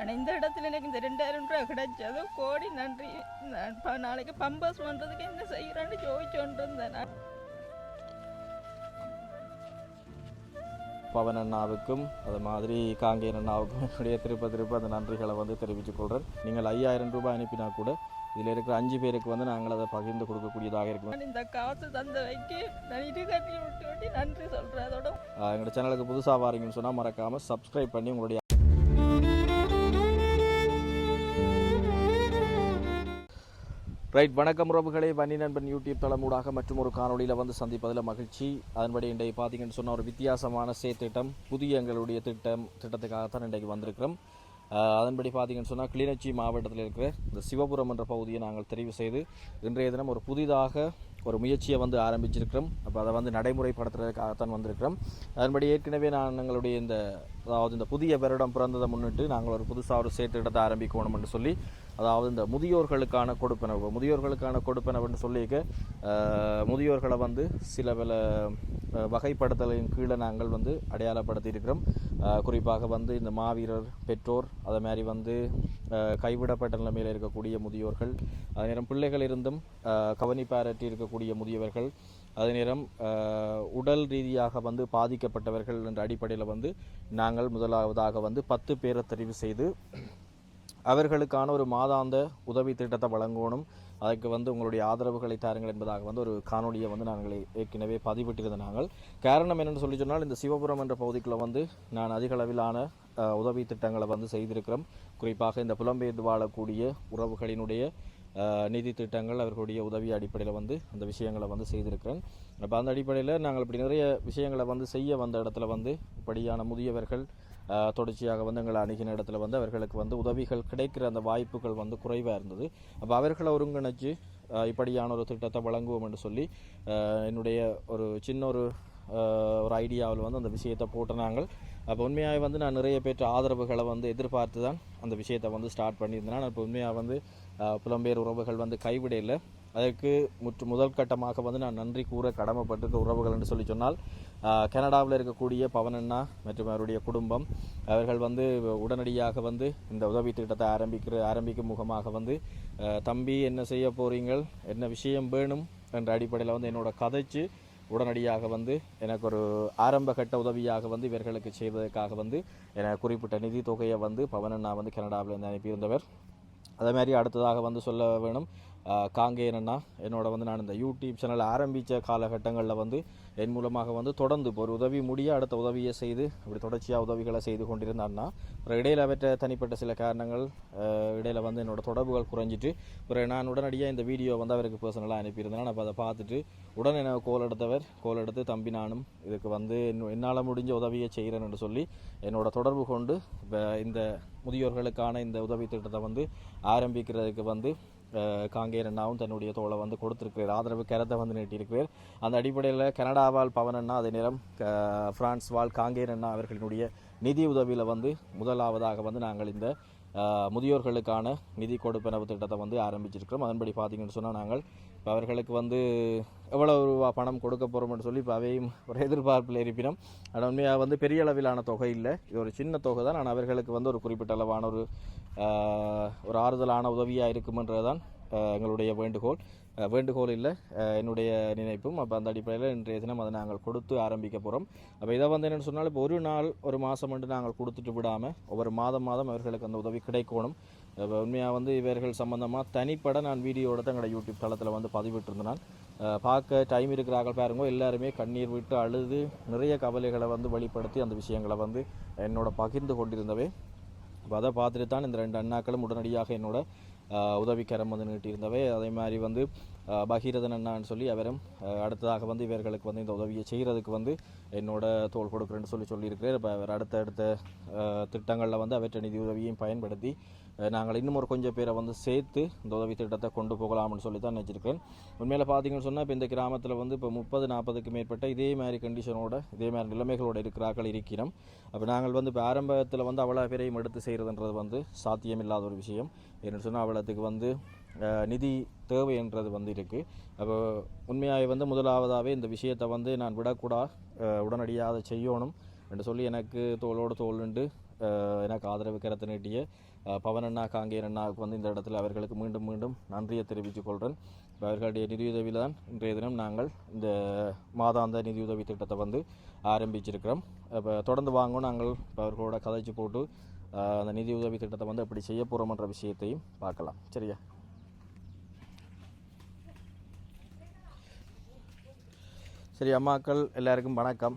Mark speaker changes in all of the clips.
Speaker 1: ஆனால் இந்த இடத்துல எனக்கு இந்த ரெண்டாயிரம் ரூபா கிடைச்சது. கோடி நன்றி. நான் நாளைக்கு பம்பஸ் பண்ணுறதுக்கு என்ன செய்கிறேன்னு ஜோதிச்சோண்டு இருந்தேன் நான்.
Speaker 2: பவன் அண்ணாவுக்கும் அது மாதிரி காங்கேயன் அண்ணாவுக்கும் என்னுடைய திருப்ப திருப்ப அந்த நன்றிகளை வந்து தெரிவித்துக் கொள்கிறேன் நீங்கள் ஐயாயிரம் ரூபாய் அனுப்பினா கூட இதில் இருக்கிற அஞ்சு பேருக்கு வந்து நாங்கள் அதை பகிர்ந்து கொடுக்கக்கூடியதாக இருக்கும்.
Speaker 1: இந்த காசு தந்த வைக்க நான் இருகட்டி விட்டு விட்டு நன்றி சொல்கிறேன் அதோட
Speaker 2: எங்களோட சேனலுக்கு புதுசாக வாரீங்கன்னு சொன்னால் மறக்காமல் சப்ஸ்கிரைப் பண்ணி உங்களுடைய ரைட் வணக்கம் உறவுகளே. வன்னி நண்பன் யூடியூப் தளமூடாக மற்றும் ஒரு காணொளியில் வந்து சந்திப்பதில் மகிழ்ச்சி. அதன்படி இன்றைக்கு பார்த்தீங்கன்னு சொன்ன ஒரு வித்தியாசமான சே திட்டம் புதிய எங்களுடைய திட்டம் திட்டத்துக்காகத்தான் இன்றைக்கு வந்திருக்கிறோம். அதன்படி பார்த்தீங்கன்னு சொன்னால் கிளிநொச்சி மாவட்டத்தில் இருக்கிற இந்த சிவபுரம் என்ற பகுதியை நாங்கள் தெரிவு செய்து இன்றைய தினம் ஒரு புதிதாக ஒரு முயற்சியை வந்து ஆரம்பிச்சிருக்கிறோம். அப்போ அதை வந்து நடைமுறைப்படுத்துறதுக்காகத்தான் வந்திருக்கிறோம். அதன்படி ஏற்கனவே நான் எங்களுடைய இந்த அதாவது இந்த புதிய வருடம் பிறந்ததை முன்னிட்டு நாங்கள் ஒரு புதுசாக ஒரு சேத்திட்டத்தை ஆரம்பிக்கணும் சொல்லி அதாவது இந்த முதியோர்களுக்கான கொடுப்பனவு முதியோர்களுக்கான கொடுப்பனவுன்னு சொல்லிக்க முதியோர்களை வந்து சில பல வகைப்படுத்தலின் கீழே நாங்கள் வந்து அடையாளப்படுத்தி இருக்கிறோம் குறிப்பாக வந்து இந்த மாவீரர் பெற்றோர் அதை மாதிரி வந்து கைவிடப்பட்ட நிலைமையில் இருக்கக்கூடிய முதியோர்கள் அதே நேரம் பிள்ளைகள் இருந்தும் கவனிப்பாரற்றி இருக்கக்கூடிய முதியவர்கள் அதே நேரம் உடல் ரீதியாக வந்து பாதிக்கப்பட்டவர்கள் என்ற அடிப்படையில் வந்து நாங்கள் முதலாவதாக வந்து பத்து பேரை தெரிவு செய்து அவர்களுக்கான ஒரு மாதாந்த உதவி திட்டத்தை வழங்கணும். அதுக்கு வந்து உங்களுடைய ஆதரவுகளை தாருங்கள் என்பதாக வந்து ஒரு காணொலியை வந்து நாங்கள் ஏற்கனவே பதிவிட்டிருந்த நாங்கள். காரணம் என்னென்னு சொல்லி சொன்னால் இந்த சிவபுரம் என்ற பகுதிக்குள்ளே வந்து நான் அதிக அளவிலான உதவி திட்டங்களை வந்து செய்திருக்கிறோம். குறிப்பாக இந்த புலம்பெயர்ந்து வாழக்கூடிய உறவுகளினுடைய நிதி திட்டங்கள் அவர்களுடைய உதவி அடிப்படையில் வந்து அந்த விஷயங்களை வந்து செய்திருக்கிறேன் அப்போ அந்த அடிப்படையில் நாங்கள் இப்படி நிறைய விஷயங்களை வந்து செய்ய வந்த இடத்துல வந்து இப்படியான முதியவர்கள் தொடர்ச்சியாக வந்து எங்களை அணுகின இடத்துல வந்து அவர்களுக்கு வந்து உதவிகள் கிடைக்கிற அந்த வாய்ப்புகள் வந்து குறைவாக இருந்தது. அப்போ அவர்களை ஒருங்கிணைச்சு இப்படியான ஒரு திட்டத்தை வழங்குவோம் என்று சொல்லி என்னுடைய ஒரு சின்ன ஒரு ஒரு ஐடியாவில் வந்து அந்த விஷயத்தை போட்டு நாங்கள் அப்போ உண்மையாக வந்து நான் நிறைய பேற்ற ஆதரவுகளை வந்து எதிர்பார்த்து தான் அந்த விஷயத்தை வந்து ஸ்டார்ட் பண்ணியிருந்தேன். நான் இப்போ உண்மையாக வந்து புலம்பெயர் உறவுகள் வந்து கைவிடையில் அதற்கு முற்று முதல் கட்டமாக வந்து நான் நன்றி கூற கடமைப்பட்டிருக்க உறவுகள் என்று சொல்லி சொன்னால் கனடாவில் இருக்கக்கூடிய பவனண்ணா மற்றும் அவருடைய குடும்பம் அவர்கள் வந்து உடனடியாக வந்து இந்த உதவி திட்டத்தை ஆரம்பிக்கிற ஆரம்பிக்கும் முகமாக வந்து தம்பி என்ன செய்ய போறீங்கள் என்ன விஷயம் வேணும் என்ற அடிப்படையில் வந்து என்னோட கதைச்சு உடனடியாக வந்து எனக்கு ஒரு ஆரம்ப கட்ட உதவியாக வந்து இவர்களுக்கு செய்வதற்காக வந்து என குறிப்பிட்ட நிதி தொகையை வந்து பவனண்ணா வந்து கனடாவிலிருந்து அனுப்பியிருந்தவர். அதே மாதிரி அடுத்ததாக வந்து சொல்ல வேணும் காங்கே காங்கேயன் அண்ணா என்னோட வந்து நான் இந்த யூடியூப் சேனல் ஆரம்பித்த காலகட்டங்களில் வந்து என் மூலமாக வந்து தொடர்ந்து இப்போ ஒரு உதவி முடிய அடுத்த உதவியை செய்து இப்படி தொடர்ச்சியாக உதவிகளை செய்து கொண்டிருந்தான்னா அப்புறம் இடையில் அவற்ற தனிப்பட்ட சில காரணங்கள் இடையில் வந்து என்னோட தொடர்புகள் குறைஞ்சிட்டு அப்புறம் நான் உடனடியாக இந்த வீடியோ வந்து அவருக்கு பர்சனலாக அனுப்பியிருந்தேன். நான் அப்போ அதை பார்த்துட்டு உடனே எனக்கு கோல் எடுத்தவர் கோல் எடுத்து தம்பி நானும் இதுக்கு வந்து என்னால் முடிஞ்ச உதவியை செய்கிறேன் என்று சொல்லி என்னோட தொடர்பு கொண்டு இப்போ இந்த முதியோர்களுக்கான இந்த உதவி திட்டத்தை வந்து ஆரம்பிக்கிறதுக்கு வந்து காங்கேர் அண்ணாவும் தன்னுடைய தோலை வந்து கொடுத்திருக்கிறார். ஆதரவு கரத்தை வந்து நீட்டியிருக்கிறார். அந்த அடிப்படையில் கனடாவால் பவன் அண்ணா அதே நேரம் பிரான்ஸ் வாழ் காங்கேர் அண்ணா அவர்களினுடைய நிதி உதவியில் வந்து முதலாவதாக வந்து நாங்கள் இந்த முதியோர்களுக்கான நிதி கொடுப்பனவு திட்டத்தை வந்து ஆரம்பிச்சிருக்கிறோம். அதன்படி பார்த்தீங்கன்னு சொன்னால் நாங்கள் இப்போ அவர்களுக்கு வந்து எவ்வளவு ரூபா பணம் கொடுக்க போகிறோம்னு சொல்லி இப்போ அவையும் ஒரு எதிர்பார்ப்பில் இருப்பினும் ஆனால் உண்மையாக வந்து பெரிய அளவிலான தொகை இல்லை. இது ஒரு சின்ன தொகை தான். ஆனால் அவர்களுக்கு வந்து ஒரு குறிப்பிட்ட அளவான ஒரு ஒரு ஆறுதலான உதவியாக இருக்குமென்றது தான் எங்களுடைய வேண்டுகோள். வேண்டுகோள் இல்லை என்னுடைய நினைப்பும். அப்போ அந்த அடிப்படையில் இன்றைய தினம் அதை நாங்கள் கொடுத்து ஆரம்பிக்க போகிறோம் அப்போ இதை வந்து என்னென்னு சொன்னால் இப்போ ஒரு நாள் ஒரு மாதம் வந்து நாங்கள் கொடுத்துட்டு விடாமல் ஒவ்வொரு மாதம் மாதம் அவர்களுக்கு அந்த உதவி கிடைக்கணும். உண்மையாக வந்து இவர்கள் சம்மந்தமாக தனிப்பட நான் வீடியோட தான் எங்களோட யூடியூப் தளத்தில் வந்து பதிவிட்டிருந்தேன். நான் பார்க்க டைம் இருக்கிறார்கள் பாருங்க. எல்லாருமே கண்ணீர் விட்டு அழுது நிறைய கவலைகளை வந்து வெளிப்படுத்தி அந்த விஷயங்களை வந்து என்னோட பகிர்ந்து கொண்டிருந்தவை. அதை பார்த்துட்டு தான் இந்த ரெண்டு அண்ணாக்களும் உடனடியாக என்னோட உதவிக்கரம் வந்து நீட்டியிருந்தவை. அதே மாதிரி வந்து பகீரதன் அண்ணான்னு சொல்லி அவரும் அடுத்ததாக வந்து இவர்களுக்கு வந்து இந்த உதவியை செய்கிறதுக்கு வந்து என்னோட தோள் கொடுக்குறேன்னு சொல்லி சொல்லியிருக்கிறார். இப்போ அவர் அடுத்த அடுத்த திட்டங்களில் வந்து அவற்றை நிதி உதவியையும் பயன்படுத்தி நாங்கள் இன்னும் ஒரு கொஞ்சம் பேரை வந்து சேர்த்து இந்த உதவி திட்டத்தை கொண்டு போகலாம்னு சொல்லி தான் நினச்சிருக்கேன். உண்மையில் பார்த்தீங்கன்னு சொன்னால் இப்போ இந்த கிராமத்தில் வந்து இப்போ முப்பது நாற்பதுக்கு மேற்பட்ட இதே மாதிரி கண்டிஷனோட இதே மாதிரி நிலைமைகளோடு இருக்கிறார்கள் இருக்கிறோம் அப்போ நாங்கள் வந்து இப்போ ஆரம்பத்தில் வந்து அவ்வளோ பேரையும் எடுத்து செய்கிறதுன்றது வந்து சாத்தியமில்லாத ஒரு விஷயம். என்னென்னு சொன்னால் அவ்வளோத்துக்கு வந்து நிதி தேவை என்றது வந்து இருக்குது அப்போ உண்மையாக வந்து முதலாவதாகவே இந்த விஷயத்தை வந்து நான் விடக்கூடா உடனடியாக அதை செய்யணும். என்று சொல்லி எனக்கு தோளோடு தோல் எனக்கு ஆதரவு கருத்து நீட்டிய பவன் அண்ணா காங்கேயன் அண்ணாவுக்கு வந்து இந்த இடத்துல அவர்களுக்கு மீண்டும் மீண்டும் நன்றியை தெரிவித்துக் கொள்கிறேன் அவர்களுடைய நிதியுதவியில் தான் இன்றைய தினம் நாங்கள் இந்த மாதாந்த நிதியுதவி திட்டத்தை வந்து ஆரம்பிச்சிருக்கிறோம். இப்போ தொடர்ந்து வாங்கும் நாங்கள் அவர்களோட கதைச்சு போட்டு அந்த நிதியுதவி திட்டத்தை வந்து எப்படி செய்ய போகிறோம்ன்ற விஷயத்தையும் பார்க்கலாம். சரியா? சரி அம்மாக்கள் எல்லாருக்கும் வணக்கம்.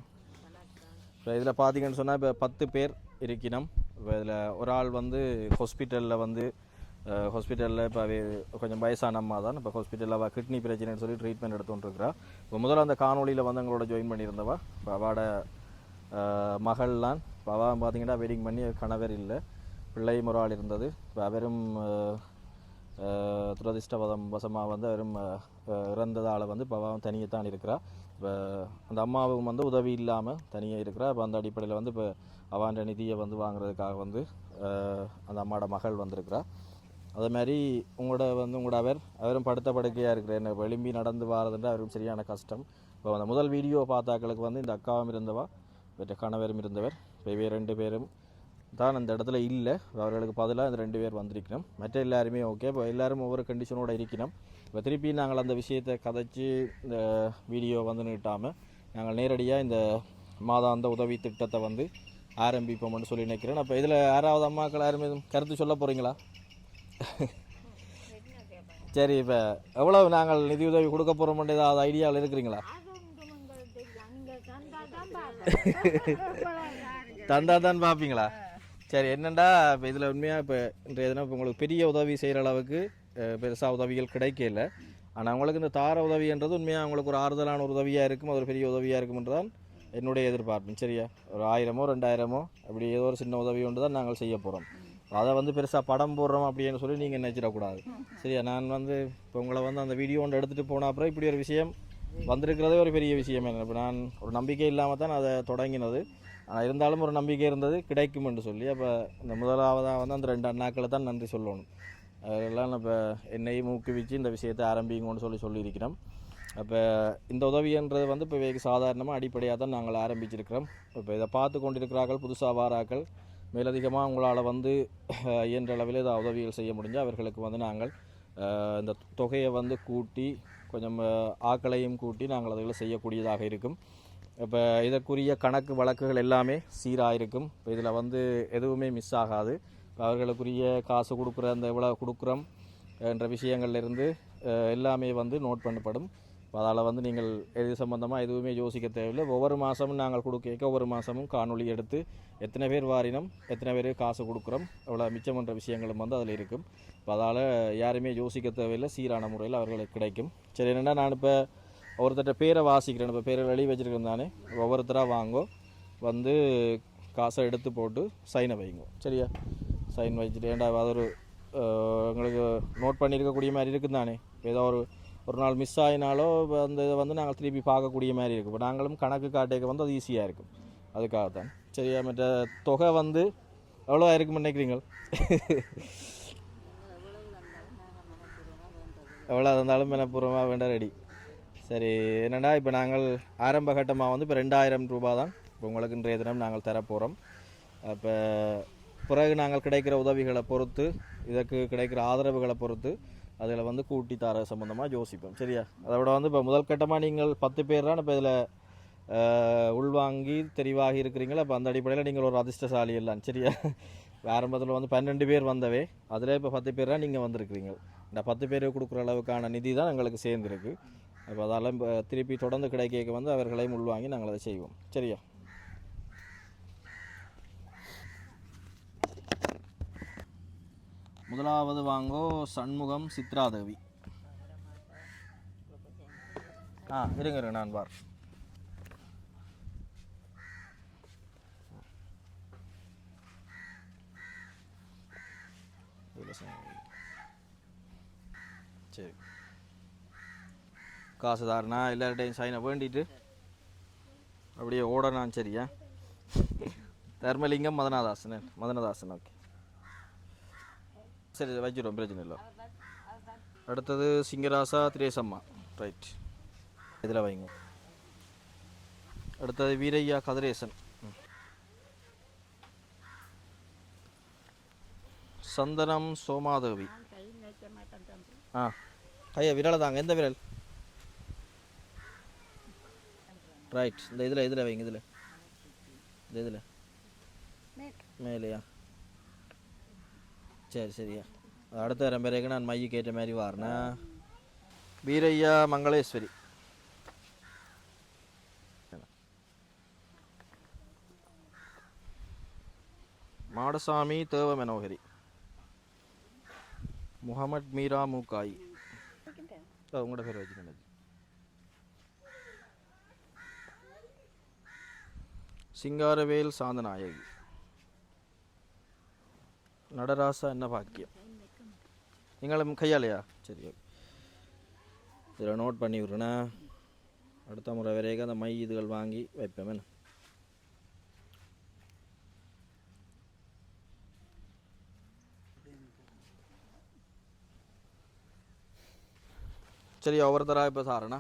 Speaker 2: இப்போ இதில் பார்த்தீங்கன்னு சொன்னால் இப்போ பத்து பேர் இருக்கணும் இப்போ இதில் ஒரு ஆள் வந்து ஹாஸ்பிட்டலில் வந்து ஹாஸ்பிட்டலில் இப்போ கொஞ்சம் வயசான அம்மா தான். இப்போ ஹாஸ்பிட்டலில் அவள் கிட்னி பிரச்சனைன்னு சொல்லி ட்ரீட்மெண்ட் எடுத்துகிட்டு இப்போ முதல்ல அந்த காணொளியில் வந்து எங்களோட ஜாயின் பண்ணியிருந்தவா? இப்போ அவட மகள்லாம் இப்போ அவள் பார்த்தீங்கன்னா வெட்டிங் பண்ணி கணவர் இல்லை. பிள்ளை ஒரு ஆள் இருந்தது. இப்போ அவரும் துரதிர்ஷ்டவதம் வசமாக வந்து அவரும் இறந்ததால் வந்து இப்போ அவன் தனியாக தான் இருக்கிறா. இப்போ அந்த அம்மாவும் வந்து உதவி இல்லாமல் தனியாக இருக்கிறா. இப்போ அந்த அடிப்படையில் வந்து இப்போ அவாண்ட நிதியை வந்து வாங்குறதுக்காக வந்து அந்த அம்மாவோட மகள் வந்திருக்கிறா. அதே மாதிரி உங்களோட வந்து உங்களோட அவர் அவரும் படுத்த படுக்கையாக இருக்கிற என்ன எழும்பி நடந்து வாரதுன்ற அவரும் சரியான கஷ்டம். இப்போ அந்த முதல் வீடியோ பார்த்தாக்களுக்கு வந்து இந்த அக்காவும் இருந்தவா மற்ற கணவரும் இருந்தவர் இப்போ இவை ரெண்டு பேரும் தான் அந்த இடத்துல இல்லை. அவர்களுக்கு பதிலாக இந்த ரெண்டு பேர் வந்திருக்கணும். மற்ற எல்லாருமே ஓகே இப்போ எல்லாரும் ஒவ்வொரு கண்டிஷனோட இருக்கணும். இப்போ திருப்பி நாங்கள் அந்த விஷயத்தை கதைச்சி இந்த வீடியோ வந்து நீட்டாமல் நாங்கள் நேரடியாக இந்த மாதாந்த உதவி திட்டத்தை வந்து ஆரம்பிப்போம்னு சொல்லி நினைக்கிறேன். அப்போ இதில் யாராவது அம்மாக்கள் யாரும் எதுவும் கருத்து சொல்ல போகிறீங்களா சரி இப்போ எவ்வளவு நாங்கள் நிதியுதவி கொடுக்க போகிறோம்னு ஏதாவது ஐடியாவில் இருக்கிறீங்களா? தந்தா தான் பார்ப்பீங்களா? சரி என்னண்டா இப்போ இதில் உண்மையாக இப்போ இன்றைய தினம் இப்போ உங்களுக்கு பெரிய உதவி செய்கிற அளவுக்கு பெருசாக உதவிகள் கிடைக்கல ஆனால் உங்களுக்கு இந்த தார உதவின்றது உண்மையாக உங்களுக்கு ஒரு ஆறுதலான ஒரு உதவியாக இருக்கும் அது ஒரு பெரிய உதவியாக இருக்கும்ன்றதான் என்னுடைய எதிர்பார்ப்பு. சரியா? ஒரு ஆயிரமோ ரெண்டாயிரமோ அப்படி ஏதோ ஒரு சின்ன உதவி ஒன்று தான் நாங்கள் செய்ய போகிறோம் அதை வந்து பெருசாக படம் போடுறோம் அப்படின்னு சொல்லி நீங்கள் நினச்சிடக்கூடாது. சரியா? நான் வந்து இப்போ உங்களை வந்து அந்த வீடியோ ஒன்று எடுத்துகிட்டு போன அப்புறம் இப்படி ஒரு விஷயம் வந்திருக்கிறதே ஒரு பெரிய விஷயம். என்ன இப்போ நான் ஒரு நம்பிக்கை இல்லாமல் தான் அதை தொடங்கினது. ஆனால் இருந்தாலும் ஒரு நம்பிக்கை இருந்தது கிடைக்கும் என்று சொல்லி அப்போ இந்த முதலாவதாக வந்து அந்த ரெண்டு அண்ணாக்களை தான் நன்றி சொல்லணும். அதெல்லாம் இப்போ என்னையும் ஊக்குவிச்சு இந்த விஷயத்தை ஆரம்பிங்கன்னு சொல்லி சொல்லியிருக்கிறோம். அப்போ இந்த உதவின்றது வந்து இப்போ வெகு சாதாரணமாக அடிப்படையாக தான் நாங்கள் ஆரம்பிச்சிருக்கிறோம். இப்போ இதை பார்த்து கொண்டிருக்கிறார்கள் புதுசாக வாராக்கள். மேலதிகமாக உங்களால் வந்து இயன்ற அளவில் இதை உதவிகள் செய்ய முடிஞ்சால் அவர்களுக்கு வந்து நாங்கள் இந்த தொகையை வந்து கூட்டி கொஞ்சம் ஆக்களையும் கூட்டி நாங்கள் அதில் செய்யக்கூடியதாக இருக்கும். இப்போ இதற்குரிய கணக்கு வழக்குகள் எல்லாமே சீராக இருக்கும் இப்போ இதில் வந்து எதுவுமே மிஸ் ஆகாது. இப்போ அவர்களுக்குரிய காசு கொடுக்குற அந்த எவ்வளோ கொடுக்குறோம் என்ற விஷயங்கள்லேருந்து எல்லாமே வந்து நோட் பண்ணப்படும். அதால் வந்து நீங்கள் எது சம்பந்தமாக எதுவுமே யோசிக்க தேவையில்லை. ஒவ்வொரு மாதமும் நாங்கள் கொடுக்க ஒவ்வொரு மாதமும் காணொளி எடுத்து எத்தனை பேர் வாரினம் எத்தனை பேர் காசு கொடுக்குறோம் எவ்வளோ மிச்சம் பண்ணுற விஷயங்களும் வந்து அதில் இருக்கும். இப்போ அதால் யாருமே யோசிக்க தேவையில்லை. சீரான முறையில் அவர்களுக்கு கிடைக்கும். சரி என்னென்னா நான் இப்போ ஒருத்தர்கிட்ட பேரை வாசிக்கிறேன். இப்போ பேரை வெளியே வச்சுருக்கேன் தானே ஒவ்வொருத்தராக வாங்கோ. வந்து காசை எடுத்து போட்டு சைனை வைங்க. சரியா? சைன் வச்சுட்டு ஏன்டா அது ஒரு எங்களுக்கு நோட் பண்ணியிருக்கக்கூடிய மாதிரி இருக்குது தானே ஏதோ ஒரு ஒரு நாள் மிஸ் ஆகினாலோ அந்த இதை வந்து நாங்கள் திருப்பி பார்க்கக்கூடிய மாதிரி இருக்கும். இப்போ நாங்களும் கணக்கு காட்டேக்க வந்து அது ஈஸியாக இருக்கும். அதுக்காகத்தான். சரியா? மற்ற தொகை வந்து எவ்வளோ இருக்குன்னு நினைக்கிறீங்க எவ்வளோ இருந்தாலும் மனப்பூர்வமாக வேண்டாம் ரெடி. சரி என்னென்னா இப்போ நாங்கள் ஆரம்ப கட்டமாக வந்து இப்போ ரெண்டாயிரம் ரூபா தான் இப்போ உங்களுக்கு இன்றைய தினம் நாங்கள் தரப்போகிறோம் அப்போ பிறகு நாங்கள் கிடைக்கிற உதவிகளை பொறுத்து இதற்கு கிடைக்கிற ஆதரவுகளை பொறுத்து அதில் வந்து கூட்டி தர சம்மந்தமாக யோசிப்போம். சரியா? அதை விட வந்து இப்போ முதல் கட்டமாக நீங்கள் பத்து பேர் தான் இப்போ இதில் உள்வாங்கி தெரிவாகி இருக்கிறீங்களா? அப்போ அந்த அடிப்படையில் நீங்கள் ஒரு அதிர்ஷ்டசாலி எல்லாம். சரியா? ஆரம்பத்தில் வந்து பன்னெண்டு பேர் வந்தவே அதில் இப்போ பத்து பேர் தான் நீங்கள் வந்திருக்கிறீங்க. இந்த பத்து பேருக்கு கொடுக்குற அளவுக்கான நிதி தான் எங்களுக்கு சேர்ந்துருக்கு. அப்போ அதெல்லாம் இப்போ திருப்பி தொடர்ந்து கிடைக்க வந்து அவர்களையும் உள்வாங்கி நாங்கள் அதை செய்வோம். சரியா? முதலாவது வாங்கோ சண்முகம் சித்ராதேவி. ஆ இருங்க இருங்க நான் பார். சரி. காசு தாருனா எல்லார்டையும் சைனை வேண்டிட்டு அப்படியே ஓடனான் சரியா? தர்மலிங்கம் மதனதாசன் மதனதாசன் ஓகே சரி இதை பிரச்சனை இல்லை. அடுத்தது சிங்கராசா திரேசம்மா. ரைட் இதில் வைங்க. அடுத்தது வீரையா கதிரேசன். சந்தனம் சோமாதேவி. ஆ. ஐயா விரலை தாங்க எந்த விரல்? ரைட் இந்த இதில் இதில் வைங்க இதில். இந்த இதில். மேலேயா? சரி சரியா. அடுத்த வரம் பிறகு நான் மையுக்கு ஏற்ற மாதிரி வாரினா வீரையா மங்களேஸ்வரி. மாடசாமி தேவ மனோகரி. முகமட் மீரா மூக்காய். உங்களோட பேர் வச்சுக்கணும் சிங்காரவேல் சாந்தநாயகி. நடராசா என்ன பாக்கியம்? நீங்களும் கையாலையா சரி ஓகே. இதில் நோட் பண்ணி விடுறேன்னா அடுத்த முறை வரைக்கும் அந்த மை இதுகள் வாங்கி வைப்பேன் என்ன? சரி ஒவ்வொருத்தராக இப்போ சாரண்ணா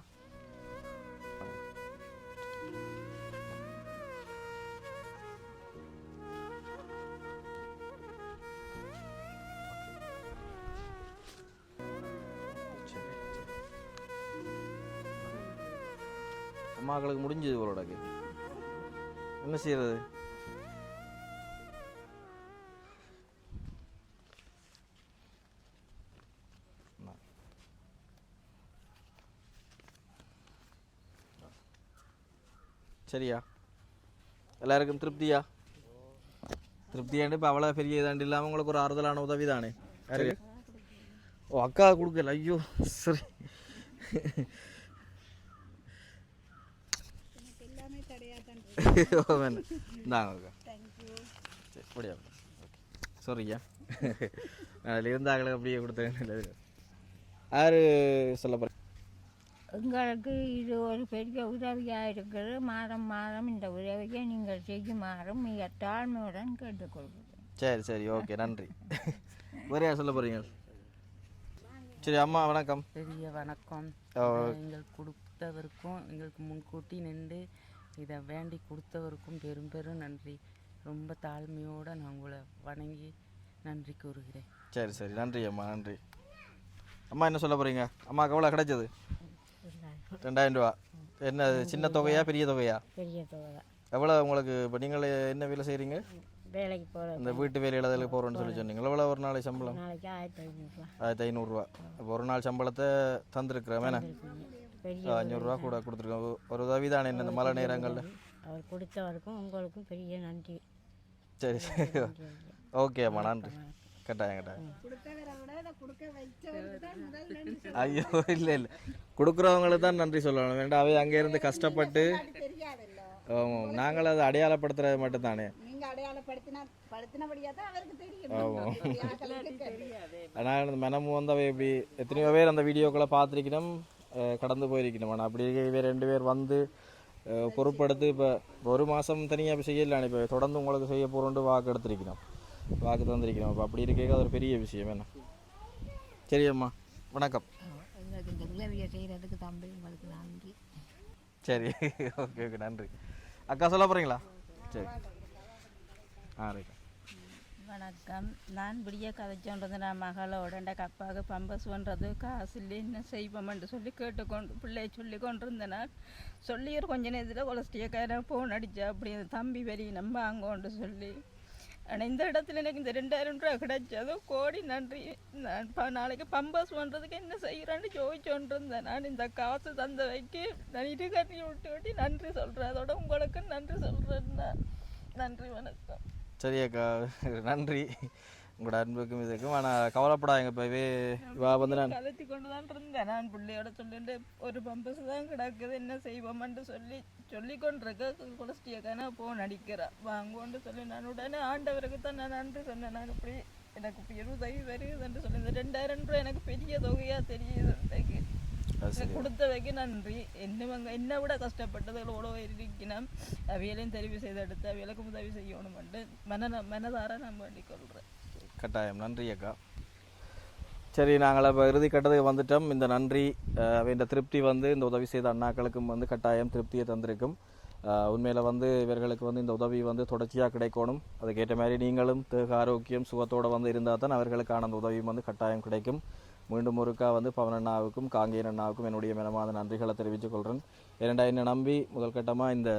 Speaker 2: அம்மாக்களுக்கு முடிஞ்சது இவரோட என்ன செய்யறது. சரியா? எல்லாருக்கும் திருப்தியா? திருப்தியாண்டு இப்போ அவ்வளோ பெரிய இதாண்டு இல்லாமல் உங்களுக்கு ஒரு ஆறுதலான உதவி தானே? ஓ அக்கா கொடுக்கல. ஐயோ சரி ஓ, வேணாம். இந்தாங்க அப்படியா சாரியா அதில் இருந்தாங்களே அப்படியே கொடுத்தேன் யார் சொல்ல போகிறேன்
Speaker 3: எங்களுக்கு இது ஒரு பெரிய உதவியாக இருக்குது மாதம் மாதம் இந்த உதவியை நீங்கள் செய்யுமாறும் மிக தாழ்மையுடன் கேட்டுக்கொள்கிறேன்
Speaker 2: சரி சரி ஓகே நன்றி வேறு யார் சொல்ல போகிறீங்க சரி அம்மா வணக்கம்
Speaker 4: பெரிய வணக்கம். எங்களுக்கு கொடுத்தவருக்கும் எங்களுக்கு முன்கூட்டி நின்று இதை வேண்டி கொடுத்தவருக்கும் பெரும் பெரும் நன்றி. ரொம்ப தாழ்மையோடு நான் உங்களை வணங்கி நன்றி கூறுகிறேன்.
Speaker 2: சரி சரி. நன்றி அம்மா நன்றி. அம்மா என்ன சொல்ல போகிறீங்க அம்மாவுக்கு எவ்வளோ கிடைச்சது? ரெண்டாயிரம் ரூபா. என்ன அது சின்ன தொகையா பெரிய தொகையா?
Speaker 3: பெரிய தொகை
Speaker 2: எவ்வளோ உங்களுக்கு இப்போ நீங்கள் என்ன வேலை செய்கிறீங்க
Speaker 3: வேலைக்கு போகிற
Speaker 2: இந்த வீட்டு வேலையில் அதில் போகிறோன்னு சொல்லி சொன்னீங்க எவ்வளோ ஒரு நாளைக்கு சம்பளம்?
Speaker 3: நாளைக்கு ஆயிரத்தி ஐநூறுரூவா
Speaker 2: ஆயிரத்தி ஐநூறுரூவா இப்போ ஒரு நாள் சம்பளத்தை தந்துருக்குறேன் வேணா அஞ்சூறுரூவா கூட கொடுத்துருக்கோம் ஒரு- உதவி தானே இந்த மழை நேரங்களில்?
Speaker 3: அவர் கொடுத்தவருக்கும் உங்களுக்கும் பெரிய நன்றி.
Speaker 2: சரி சரி. ஓகே அம்மா நன்றி. கட்டாயம் கட்டாயம். ஐயோ இல்லை இல்லை. கொடுக்குறவங்களுக்கு தான் நன்றி சொல்லணும். வேண்டாம் அவை அங்கே இருந்து கஷ்டப்பட்டு ஆமாம் நாங்கள் அதை அடையாளப்படுத்துறது மட்டும் தானே. ஆனால் இந்த மனமும் வந்து அவை இப்படி எத்தனையோ பேர் அந்த வீடியோக்களை பார்த்துருக்கணும் கடந்து போயிருக்கணும் ஆனால் அப்படி இருக்க இவ ரெண்டு பேர் வந்து பொறுப்படுத்து இப்போ ஒரு மாதம் தனியாக இப்போ செய்யலாம் இப்போ தொடர்ந்து உங்களுக்கு செய்ய போகிறோன்ட்டு வாக்கு எடுத்திருக்கணும் வாக்கு தந்திருக்கணும் இப்போ அப்படி இருக்க அது ஒரு பெரிய விஷயம் என்ன சரி அம்மா வணக்கம்
Speaker 3: எங்களுக்கு இந்த உதவியை செய்கிறதுக்கு தம்பி உங்களுக்கு நன்றி
Speaker 2: சரி ஓகே ஓகே நன்றி அக்கா சொல்ல போகிறீங்களா சரி ஆ ரைட்
Speaker 1: வணக்கம். நான் விடிய கதைச்சோன்றது நான் மகளோட என் கப்பாவுக்கு பம்பஸ் பண்ணுறது காசு இல்லை என்ன செய்வோம்னு சொல்லி கேட்டுக்கொண்டு பிள்ளைய சொல்லி கொண்டு இருந்தேன் நான் சொல்லி கொஞ்ச நேரத்தில் கொலஸ்டியக்காரன் ஃபோன் அடித்தா அப்படி தம்பி வெளியே நம்ம அங்கோண்டு சொல்லி. ஆனால் இந்த இடத்துல எனக்கு இந்த ரெண்டாயிரம் ரூபா கிடைச்சதோ. கோடி நன்றி. நான் இப்போ நாளைக்கு பம்பஸ் பண்ணுறதுக்கு என்ன செய்கிறேன்னு ஜோதிச்சோண்டு இருந்தேன் நான் இந்த காசு தந்த வைக்க நான் இரு கட்டி விட்டு விட்டு நன்றி சொல்கிறேன் அதோட உங்களுக்கு நன்றி சொல்கிறேன் நன்றி வணக்கம்.
Speaker 2: சரி அக்கா நன்றி. உங்களோட அன்புக்கும் இதுக்கும். ஆனால் கவலைப்படாதீங்க இவே இவா வந்து நான்
Speaker 1: கலத்தி கொண்டு தான் இருந்தேன் நான் பிள்ளையோட சொல்லிட்டு ஒரு பம்பஸ் தான் கிடக்குது. என்ன செய்வோம்னு சொல்லி சொல்லி கொண்டிருக்க குலஸ்டியக்கான போன் அடிக்கிறா வாங்கோன்னு சொல்லி நான் உடனே ஆண்டவருக்கு தான் நான் நன்றி சொன்னேன். நான் இப்படி எனக்கு பெரிய உதவி வருகுதுன்னு சொல்லி இந்த ரெண்டாயிரம் ரூபாய் எனக்கு பெரிய தொகையா தெரியுது கொடுத்தவைக்கு நன்றி. என்னவங்க என்னை விட கஷ்டப்பட்டதுகள் எவ்வளோ இருக்கணும் அவையிலையும் தெரிவு செய்து எடுத்து அவைகளுக்கு உதவி செய்யணுமெண்டு மன மனதார நான் வேண்டிக் கொள்கிறேன்
Speaker 2: கட்டாயம். நன்றி அக்கா. சரி நாங்கள் இப்போ இறுதி கட்டத்துக்கு வந்துட்டோம். இந்த நன்றி இந்த திருப்தி வந்து இந்த உதவி செய்த அண்ணாக்களுக்கும் வந்து கட்டாயம் திருப்தியை தந்திருக்கும். உண்மையில் வந்து இவர்களுக்கு வந்து இந்த உதவி வந்து தொடர்ச்சியாக கிடைக்கணும். அதுக்கேற்ற மாதிரி நீங்களும் தேக ஆரோக்கியம் சுகத்தோடு வந்து இருந்தால் தான் அவர்களுக்கான அந்த உதவியும் வந்து கட்டாயம் கிடைக்கும். மீண்டும் ஒருக்கா வந்து பவன் அண்ணாவுக்கும் காங்கேயன் அண்ணாவுக்கும் என்னுடைய மனமார்ந்த நன்றிகளை தெரிவித்துக் கொள்கிறேன் ஏனெண்டா என்னை நம்பி முதல் கட்டமாக இந்த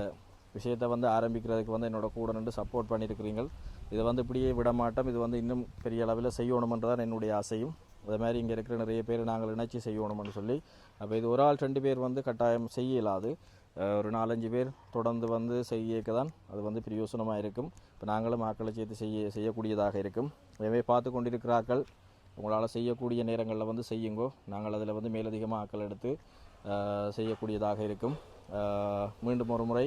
Speaker 2: விஷயத்தை வந்து ஆரம்பிக்கிறதுக்கு வந்து என்னோட கூட நின்று சப்போர்ட் பண்ணியிருக்கிறீங்கள் இதை வந்து இப்படியே விட மாட்டோம் இது வந்து இன்னும் பெரிய அளவில் செய்யணுமென்றதான் என்னுடைய ஆசையும். அதே மாதிரி இங்கே இருக்கிற நிறைய பேர் நாங்கள் இணைச்சி செய்யணும்னு சொல்லி. அப்போ இது ஒரு ஆள் ரெண்டு பேர் வந்து கட்டாயம் செய்ய இயலாது. ஒரு நாலஞ்சு பேர் தொடர்ந்து வந்து செய்யக்க தான் அது வந்து பிரயோசனமாக இருக்கும். இப்போ நாங்களும் ஆக்களை சேர்த்து செய்ய செய்யக்கூடியதாக இருக்கும். எனவே பார்த்து கொண்டிருக்கிறார்கள். உங்களால் செய்யக்கூடிய நேரங்களில் வந்து செய்யுங்கோ. நாங்கள் அதில் வந்து மேலதிகமாக ஆக்கள் எடுத்து செய்யக்கூடியதாக இருக்கும். மீண்டும் ஒரு முறை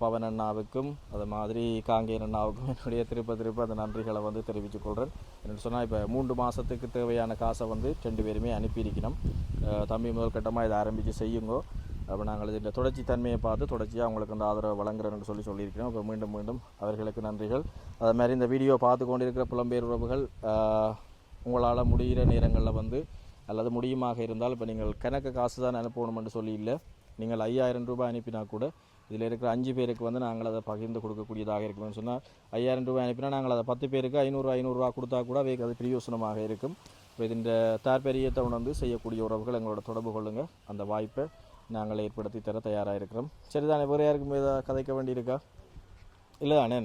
Speaker 2: பவன் அண்ணாவுக்கும் அது மாதிரி காங்கேயன் அண்ணாவுக்கும் என்னுடைய திருப்ப திருப்ப அந்த நன்றிகளை வந்து தெரிவித்துக்கொள்கிறேன் என்னென்னு சொன்னால் இப்போ மூன்று மாதத்துக்கு தேவையான காசை வந்து ரெண்டு பேருமே அனுப்பியிருக்கணும். தம்பி முதல் கட்டமாக இதை ஆரம்பித்து செய்யுங்கோ. அப்போ நாங்கள் இதில் தொடர்ச்சி தன்மையை பார்த்து தொடர்ச்சியாக அவங்களுக்கு அந்த ஆதரவை வழங்குறேன்னு சொல்லி சொல்லியிருக்கிறோம். இப்போ மீண்டும் மீண்டும் அவர்களுக்கு நன்றிகள். அதே மாதிரி இந்த வீடியோ பார்த்து கொண்டிருக்கிற புலம்பெயர் உறவுகள் உங்களால் முடிகிற நேரங்களில் வந்து அல்லது முடியுமாக இருந்தால் இப்போ நீங்கள் கணக்கு காசு தான் அனுப்பணும்னு சொல்லி இல்லை. நீங்கள் ஐயாயிரம் ரூபாய் அனுப்பினா கூட இதில் இருக்கிற அஞ்சு பேருக்கு வந்து நாங்கள் அதை பகிர்ந்து கொடுக்கக்கூடியதாக இருக்கும்னு சொன்னால் ஐயாயிரம் ரூபாய் அனுப்பினா நாங்கள் அதை பத்து பேருக்கு ஐநூறு ஐநூறுரூவா கொடுத்தா கூட அவைக்கு அது பிரயோசனமாக இருக்கும். இப்போ இதன் தாற்பெரியத்தை உணர்ந்து செய்யக்கூடிய உறவுகள் எங்களோட தொடர்பு கொள்ளுங்கள் அந்த வாய்ப்பை நாங்கள் ஏற்படுத்தி தர தயாராக இருக்கிறோம். சரிதானே? வேறு யாருக்கும் ஏதாவது கதைக்க வேண்டியிருக்கா? இல்லை தானே?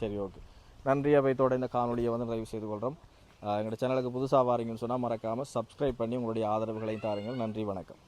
Speaker 2: சரி ஓகே நன்றி. அவைத்தோட இந்த காணொலியை வந்து நிறைவு செய்து கொள்கிறோம் எங்களோட சேனலுக்கு புதுசாக வாரீங்கன்னு சொன்னால் மறக்காமல் சப்ஸ்கிரைப் பண்ணி உங்களுடைய ஆதரவுகளையும் தாருங்கள். நன்றி வணக்கம்.